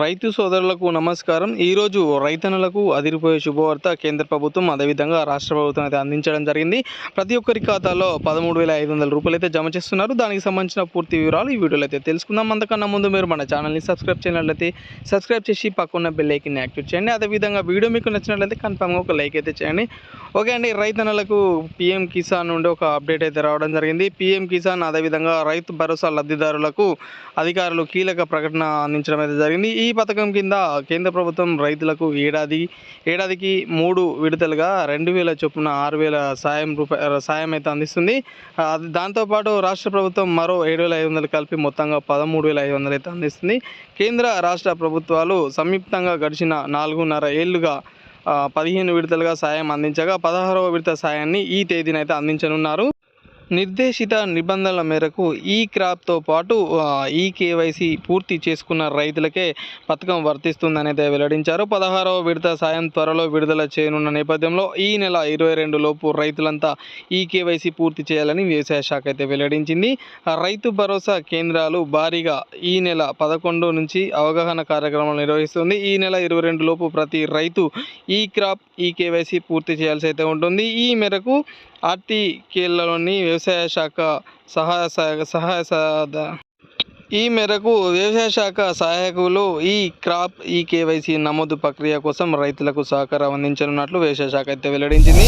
రైతు సోదరులకు నమస్కారం. ఈరోజు రైతన్నలకు అదిరిపోయే శుభవార్త కేంద్ర ప్రభుత్వం అదేవిధంగా రాష్ట్ర ప్రభుత్వం అయితే అందించడం జరిగింది. ప్రతి ఒక్కరి ఖాతాలో పదమూడు వేల ఐదు వందల రూపాయలు అయితే జమ చేస్తున్నారు. దానికి సంబంధించిన పూర్తి వివరాలు ఈ వీడియోలో అయితే తెలుసుకుందాం. అంతకన్నా ముందు మీరు మన ఛానల్ని సబ్స్క్రైబ్ చేయనట్లయితే సబ్స్క్రైబ్ చేసి పక్కన్న బెల్ ఐకిన్ యాక్టివేట్ చేయండి. అదేవిధంగా వీడియో మీకు నచ్చినట్లయితే కన్ఫామ్గా ఒక లైక్ అయితే చేయండి. ఓకే అండి రైతన్నలకు పిఎం కిసాన్ నుండి ఒక అప్డేట్ అయితే రావడం జరిగింది. పిఎం కిసాన్ అదేవిధంగా రైతు భరోసా లబ్ధిదారులకు అధికారులు కీలక ప్రకటన అందించడం అయితే జరిగింది. ఈ పథకం కింద కేంద్ర ప్రభుత్వం రైతులకు ఏడాది ఏడాదికి మూడు విడతలుగా రెండు వేల చొప్పున ఆరు వేల సాయం రూపాయ సాయం అయితే అందిస్తుంది. అది దాంతోపాటు రాష్ట్ర ప్రభుత్వం మరో ఏడు వేల ఐదు వందలు కలిపి మొత్తంగా పదమూడు వేల ఐదు వందలు అయితే అందిస్తుంది. కేంద్ర రాష్ట్ర ప్రభుత్వాలు సంయుక్తంగా గడిచిన నాలుగున్నర ఏళ్ళుగా పదిహేను విడతలుగా సాయం అందించగా పదహారవ విడత సాయాన్ని ఈ తేదీనైతే అందించనున్నారు. నిర్దేశిత నిబంధనల మేరకు ఈ క్రాప్తో పాటు ఈ కేవైసీ పూర్తి చేసుకున్న రైతులకే పథకం వర్తిస్తుందనైతే వెల్లడించారు. పదహారవ విడత సాయం త్వరలో విడుదల చేయనున్న నేపథ్యంలో ఈ నెల ఇరవై రెండు లోపు రైతులంతా ఈ కేవైసీ పూర్తి చేయాలని వ్యవసాయ శాఖ అయితే వెల్లడించింది. ఆ, రైతు భరోసా కేంద్రాలు భారీగా ఈ నెల పదకొండు నుంచి అవగాహన కార్యక్రమాలు నిర్వహిస్తుంది. ఈ నెల ఇరవై రెండు లోపు ప్రతి రైతు ఈ క్రాప్ ఈ కేవైసీ పూర్తి చేయాల్సి అయితే ఉంటుంది. ఈ మేరకు ఆర్టీకేలలోని వ్యవసాయ శాఖ సహాయ సహాయ సహాయ సహ- ఈ మేరకు వ్యవసాయ శాఖ సహాయకులు ఈ క్రాప్ ఈ కేవైసీ నమోదు ప్రక్రియ కోసం రైతులకు సహకారం అందించనున్నట్లు వ్యవసాయ శాఖ అయితే వెల్లడించింది.